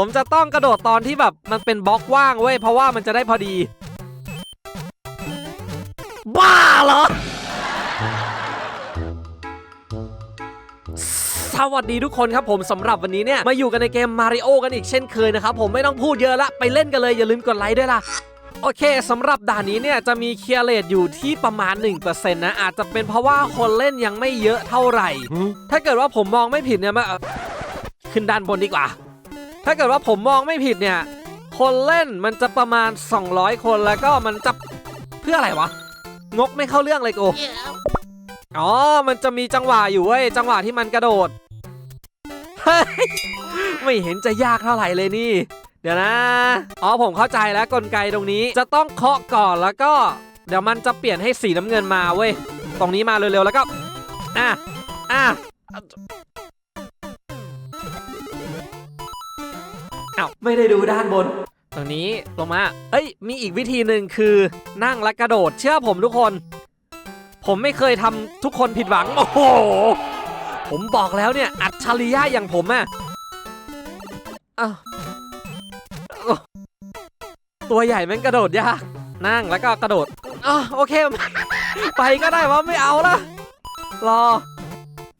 ผมจะต้องกระโดดตอนที่แบบมันเป็นบล็อกว่างเว้ยเพราะว่ามันจะได้พอดี บ้าเหรอ สวัสดีทุกคนครับผมสำหรับวันนี้เนี่ย มาอยู่กันในเกม Mario กันอีกเช่นเคยนะครับ ผมไม่ต้องพูดเยอะละไปเล่นกันเลยอย่าลืมกดไลค์ด้วยล่ะโอเคสำหรับด่านนี้เนี่ยจะมีเคลียร์เรทอยู่ที่ประมาณ 1%นะอาจจะเป็นเพราะว่าคนเล่นยังไม่เยอะเท่าไหร่ ถ้าเกิดว่าผมมองไม่ผิดเนี่ยมาเอ่อขึ้นด้านบนดีกว่า ถ้าเกิดว่าผมมองไม่ผิดเนี่ย คนเล่นมันจะประมาณ 200 คนแล้วก็มันจะเพื่ออะไรวะ งกไม่เข้าเรื่องเลยกูอ๋อ มันจะมีจังหวะอยู่เว้ย จังหวะที่มันกระโดด ไม่เห็นจะยากเท่าไหร่เลยนี่ เดี๋ยวนะ อ๋อผมเข้าใจแล้วกลไกตรงนี้จะต้องเคาะก่อนแล้วก็ เดี๋ยวมันจะเปลี่ยนให้สีน้ำเงินมาเว้ย ตรงนี้มาเร็วๆแล้วก็ อะ อะ อ้าวไม่ได้ดูด้านบน ตรงนี้ลงมา เอ้ย มีอีกวิธีหนึ่งคือนั่งและกระโดด เชื่อผมทุกคน ผมไม่เคยทำทุกคนผิดหวัง โอ้โห ผมบอกแล้วเนี่ย อัจฉริยะอย่างผมอะอ้าวตัวใหญ่แม่งกระโดดยาก นั่งแล้วก็กระโดดอ๋อโอเค ไปก็ได้ว่าไม่เอาละรอ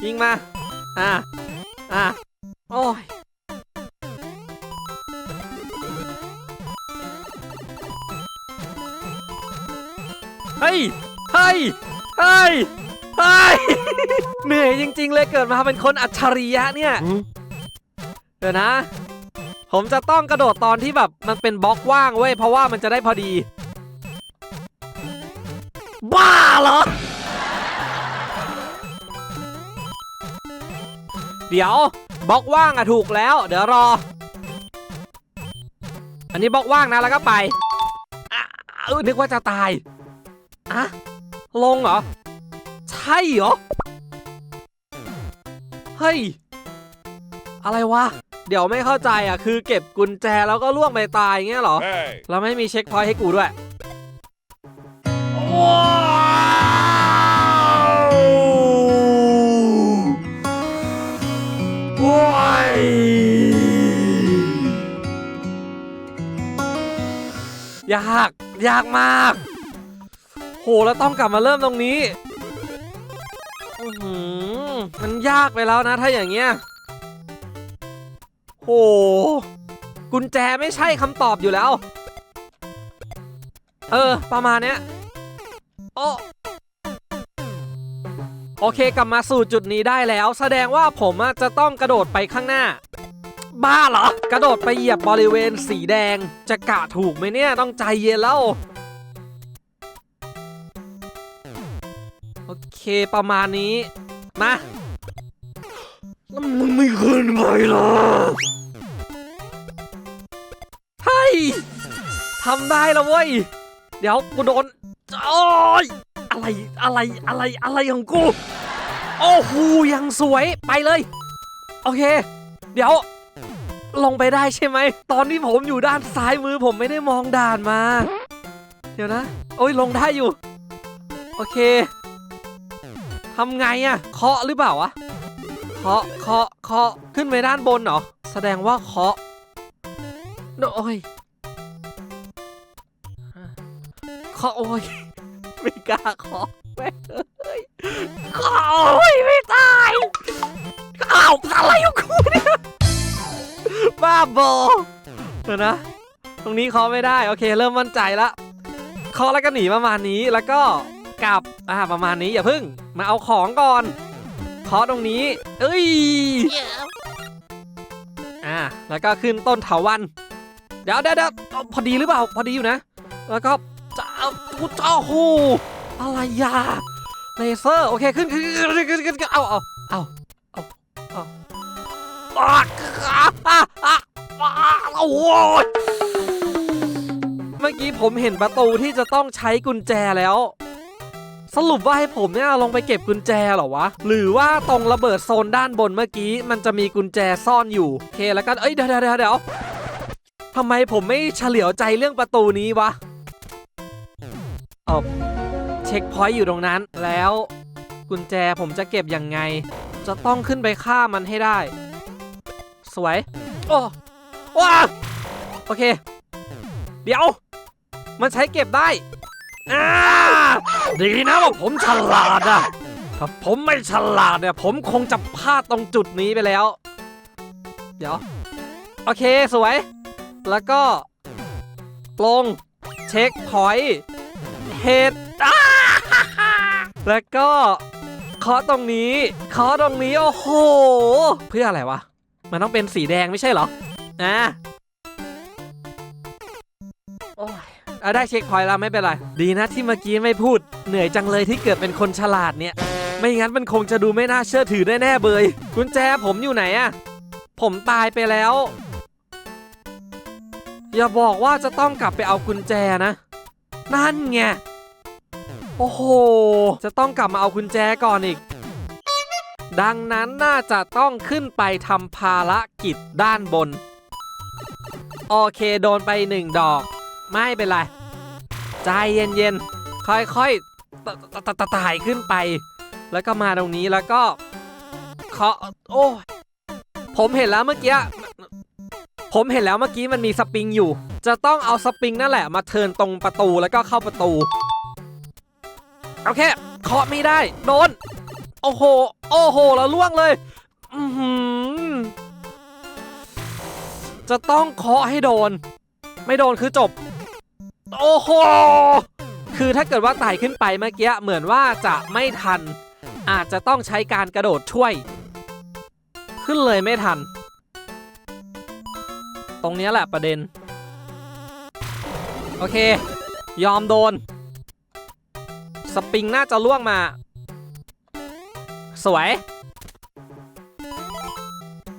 ยิงมา อะอะโอ้ย เฮ้ยเฮ้ยเฮ้ยเฮ้ยเหนื่อยจริง ๆ เลยเกิดมาเป็นคนอัจฉริยะเนี่ย เดี๋ยวนะ ผมจะต้องกระโดดตอนที่แบบมันเป็นบล็อกว่างเว้ยเพราะว่ามันจะได้พอดี บ้าเหรอ เดี๋ยวบล็อกว่างอะถูกแล้ว เดี๋ยวรอ อันนี้บล็อกว่างนะแล้วก็ไปอะเออนึกว่าจะตาย อะลงเหรอ ใช่เหรอ เฮ้ย อะไรวะ เดี๋ยวไม่เข้าใจอะ คือเก็บกุญแจแล้วก็ล่วงไปตายเงี้ยเหรอ Hey! แล้วไม่มีเช็คพอยต์ให้กูด้วยว้าวว้ายยาก ยากมากโห แล้วต้องกลับมาเริ่มตรงนี้อื้อหือมันยากไปแล้วนะถ้าอย่างเงี้ยโหกุญแจไม่ใช่คำตอบอยู่แล้ว เออ ประมาณเนี้ยโอโอเคกลับมาสู่จุดนี้ได้แล้ว แสดงว่าผมอะจะต้องกระโดดไปข้างหน้า บ้าเหรอ กระโดดไปเหยียบบริเวณสีแดง จะกะถูกไหมเนี่ย ต้องใจเย็นแล้ว ประมาณนี้มาแล้วมึงไม่ขึ้นไปหรอเฮ้ยทำได้แล้วเว้ย เดี๋ยวกูโดนโอ้ยอะไรอะไรอะไรอะไรของกู โอ้โหยังสวยไปเลย โอเค เดี๋ยว ลงไปได้ใช่ไหม ตอนที่ผมอยู่ด้านซ้ายมือผมไม่ได้มองด่านมา เดี๋ยวนะ โอ้ยลงได้อยู่ โอเค ทำไงอะเคาะหรือเปล่าวะเคาะเคาะเคาะขึ้นไปด้านบนเหรอแสดงว่าเคาะโอ้ยเคาะโอ้ยไม่กล้าเคาะแม่เอ้ยเคาะโอ้ยไม่ตายอ้าวอะไรของกูเนี่ยบ้าบอเดี๋ยวนะ ตรงนี้เคาะไม่ได้ โอเค เริ่มมั่นใจละเคาะแล้วก็หนีประมาณนี้แล้วก็ กลับอ่าประมาณนี้อย่าพึ่ง มาเอาของก่อนเคาะตรงนี้ เอ้ยอ่าแล้วก็ขึ้นต้นเถาวันเดี๋ยวเดี๋ยวเดี๋ยวพอดีหรือเปล่าพอดีอยู่นะ แล้วก็จะเอากูจะเอาโหอะไรยาเลเซอร์โอเคขึ้นขึ้นขึ้นขึ้นขึ้นเอาเอาเอาเอาเอาอะอะอะอะอะโอ้ยเมื่อกี้ผมเห็นประตูที่จะต้องใช้กุญแจแล้ว สรุปว่าให้ผมเนี่ยลงไปเก็บกุญแจเหรอวะ หรือว่าตรงระเบิดโซนด้านบนเมื่อกี้ มันจะมีกุญแจซ่อนอยู่โอเคแล้วก็เอ้ยเดี๋ยวเดี๋ยวเดี๋ยวทำไมผมไม่เฉลียวใจเรื่องประตูนี้วะเอาเช็คพอยต์อยู่ตรงนั้นแล้วกุญแจผมจะเก็บยังไง จะต้องขึ้นไปฆ่ามันให้ได้ สวยโอ้ว้าโอเค เดี๋ยว มันใช้เก็บได้ อ่าดีนะว่าผมฉลาดอะถ้าผมไม่ฉลาดเนี่ย ผมคงจะพลาดตรงจุดนี้ไปแล้ว เดี๋ยว โอเคสวย แล้วก็ ลง เช็คพอยต์เฮดแล้วก็เคาะตรงนี้เคาะตรงนี้ โอ้โห เพื่ออะไรวะ มันต้องเป็นสีแดงไม่ใช่เหรออ่า เอาได้เช็คพอยต์แล้วไม่เป็นไร ดีนะที่เมื่อกี้ไม่พูด เหนื่อยจังเลยที่เกิดเป็นคนฉลาดเนี่ย ไม่งั้นมันคงจะดูไม่น่าเชื่อถือแน่ๆเบยกุญแจผมอยู่ไหนอะผมตายไปแล้ว อย่าบอกว่าจะต้องกลับไปเอากุญแจนะ นั่นไง โอ้โห จะต้องกลับมาเอากุญแจก่อนอีก ดังนั้นน่าจะต้องขึ้นไปทำภารกิจด้านบน โอเคโดนไปหนึ่งดอก ไม่เป็นไร ใจเย็นๆ ค่อยๆตตตตไต่ขึ้นไป แล้วก็มาตรงนี้แล้วก็เคาะโอ้ผมเห็นแล้วเมื่อกี้ ผมเห็นแล้วเมื่อกี้มันมีสปริงอยู่ จะต้องเอาสปริงนั่นแหละมาเทินตรงประตูแล้วก็เข้าประตู โอเคเคาะไม่ได้ โดน โอ้โห โอ้โห แล้วล่วงเลย อืจะต้องเคาะให้โดน ไม่โดนคือจบ โอ้โห คือถ้าเกิดว่าไต่ขึ้นไปเมื่อกี้เหมือนว่าจะไม่ทัน อาจจะต้องใช้การกระโดดช่วย ขึ้นเลยไม่ทัน ตรงนี้แหละประเด็น โอเค ยอมโดน สปริงน่าจะล่วงมา สวย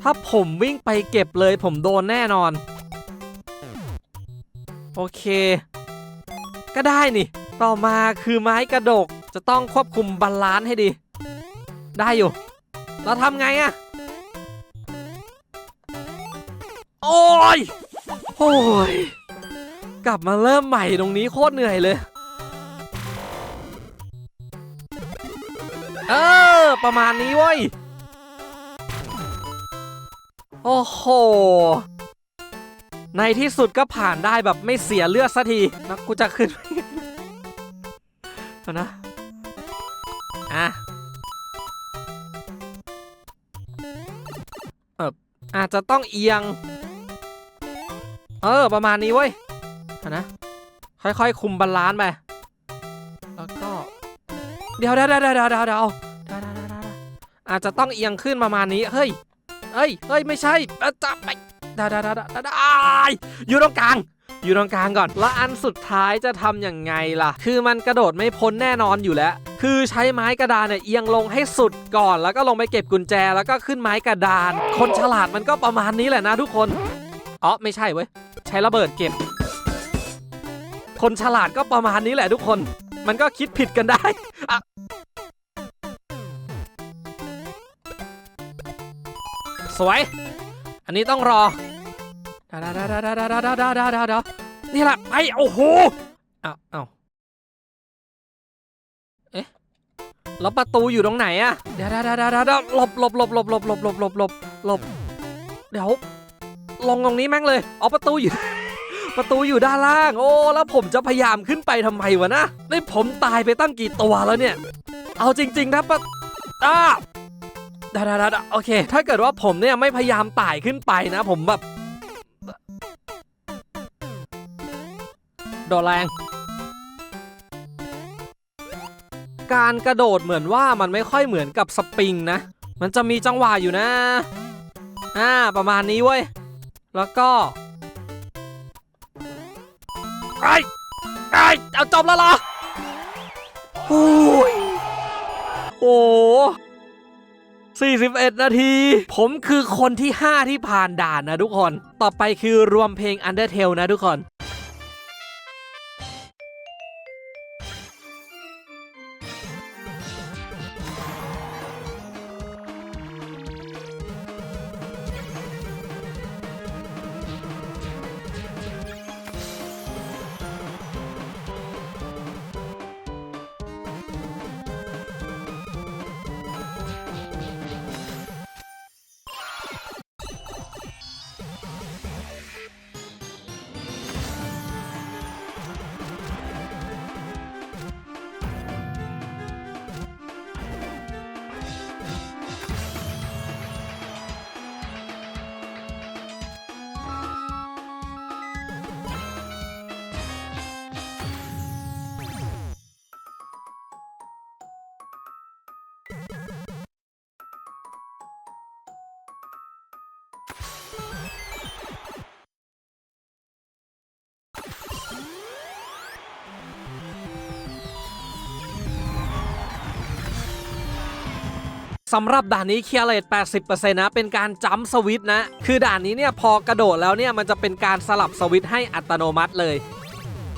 ถ้าผมวิ่งไปเก็บเลยผมโดนแน่นอน โอเค ก็ได้นี่ ต่อมาคือไม้กระดก จะต้องควบคุมบาลานซ์ให้ดี ได้อยู่ เราทำไงอะโอ้ยโอ้ย กลับมาเริ่มใหม่ตรงนี้โคตรเหนื่อยเลย เออ ประมาณนี้เว้ย โอ้โห ในที่สุดก็ผ่านได้แบบไม่เสียเลือดสักทีนะกูจะขึ้นเดี๋นะ อะเอออาจจะต้องเอียง เออ ประมาณนี้เว้ยนะ ค่อยๆ คุมบาลานซ์ไป แล้วก็ เดี๋ยวเดี๋ยวเดี๋ยวเดี๋ยวเดี๋ยวเดี๋ยวอาจจะต้องเอียงขึ้นประมาณนี้ เฮ้ย เฮ้ย เฮ้ย ไม่ใช่จับไป เดี๋ยวเดี๋ยวเดี๋ยวเดี๋ยวเดี๋ยวอ้ายอยู่ตรงกลางอยู่ตรงกลางก่อน แล้วอันสุดท้ายจะทำยังไงล่ะ คือมันกระโดดไม่พ้นแน่นอนอยู่แล้ว คือใช้ไม้กระดานเนี่ยเอียงลงให้สุดก่อน แล้วก็ลงไปเก็บกุญแจ แล้วก็ขึ้นไม้กระดาน คนฉลาดมันก็ประมาณนี้แหละนะทุกคน อ๋อไม่ใช่เว้ย ใช้ระเบิดเก็บ คนฉลาดก็ประมาณนี้แหละทุกคน มันก็คิดผิดกันได้อะสวย อันนี้ต้องรอ ดาดาดาดาดาดาดาดาดาดาดานี่แหละไปโอ้โหอ้าวอ้าวเอ๊ะแล้วประตูอยู่ตรงไหนอะเดี๋ยวเดี๋ยวเดี๋ยวเดี๋ยวหลบหลบหลบหลบหลบหลบหลบหลบหลบหลบเดี๋ยวลงตรงนี้แม่งเลยเอาประตูอยู่ ประตูอยู่ด้านล่าง โอ้แล้วผมจะพยายามขึ้นไปทำไมวะนะนี่ผมตายไปตั้งกี่ตัวแล้วเนี่ย เอาจริง ๆ นะปะอ้าดาดาดาดาโอเค ถ้าเกิดว่าผมเนี่ยไม่พยายามไต่ขึ้นไปนะ ผมแบบ โดดแรง การกระโดดเหมือนว่ามันไม่ค่อยเหมือนกับสปริงนะ มันจะมีจังหวะอยู่นะ อ่า ประมาณนี้เว้ย แล้วก็ไอ้ไอ้เอาจบแล้วเหรอโอ้ยโอ้41 นาที ผมคือคนที่ 5 ที่ผ่านด่านนะทุกคน ต่อไปคือรวมเพลง Undertale นะทุกคน สำหรับด่านนี้เคลียร์เลท80%นะ เป็นการจัมสวิต์นะ คือด่านนี้เนี่ยพอกระโดดแล้วเนี่ยมันจะเป็นการสลับสวิต์ให้อัตโนมัติเลย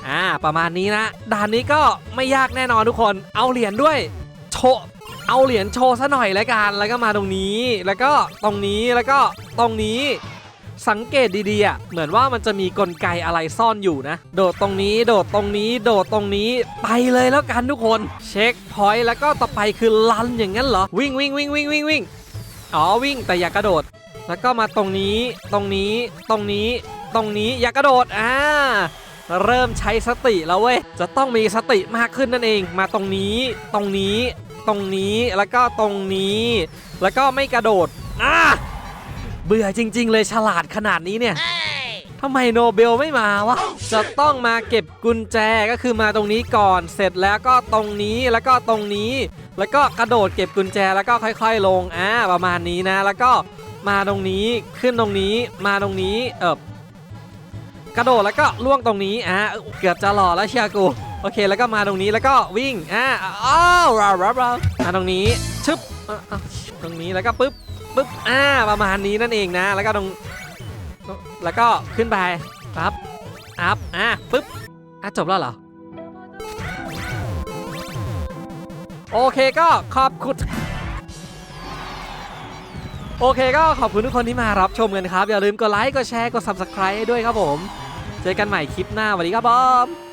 อ่า ประมาณนี้นะ ด่านนี้ก็ไม่ยากแน่นอนทุกคน เอาเหรียญด้วย โชว์เอาเหรียญโชว์ซะหน่อยแล้วกัน แล้วก็มาตรงนี้ แล้วก็ตรงนี้ แล้วก็ตรงนี้ สังเกตดีๆอะเหมือนว่ามันจะมีกลไกอะไรซ่อนอยู่นะ โดดตรงนี้ โดดตรงนี้ โดดตรงนี้ไปเลยแล้วกันทุกคน เช็คพอยต์แล้วก็ต่อไปคือลันอย่างนั้นเหรอ วิ่งวิ่งวิ่งวิ่งวิ่งวิ่งอ๋อวิ่งแต่อย่ากระโดด แล้วก็มาตรงนี้ ตรงนี้ ตรงนี้ ตรงนี้อย่ากระโดดอ่าเริ่มใช้สติแล้วเว้ย จะต้องมีสติมากขึ้นนั่นเอง มาตรงนี้ ตรงนี้ ตรงนี้ แล้วก็ตรงนี้ แล้วก็ไม่กระโดด อ่า เบื่อจริง ๆ เลยฉลาดขนาดนี้เนี่ยทำไมโนเบลไม่มาวะ จะต้องมาเก็บกุญแจก็คือมาตรงนี้ก่อน เสร็จแล้วก็ตรงนี้แล้วก็ตรงนี้ แล้วก็กระโดดเก็บกุญแจแล้วก็ค่อย ๆ ลงอ่าประมาณนี้นะ แล้วก็มาตรงนี้ขึ้นตรงนี้มาตรงนี้เออกระโดดแล้วก็ล่วงตรงนี้อ่าเกือบจะหล่อแล้วเชียร์กูโอเคแล้วก็มาตรงนี้แล้วก็วิ่งอ่าอ้าวราวราวราวมาตรงนี้ชึบอะอะตรงนี้แล้วก็ปึ๊บ ปึ๊บอ่าประมาณนี้นั่นเองนะ แล้วก็ตรงแล้วก็ขึ้นไปปั๊บอัพอะปึ๊บอะจบแล้วเหรอโอเคก็ขอบคุณโอเคก็ขอบคุณทุกคนที่มารับชมกันครับ อย่าลืมกดไลค์กดแชร์กด subscribe ให้ด้วยครับผม เจอกันใหม่คลิปหน้าสวัสดีครับผม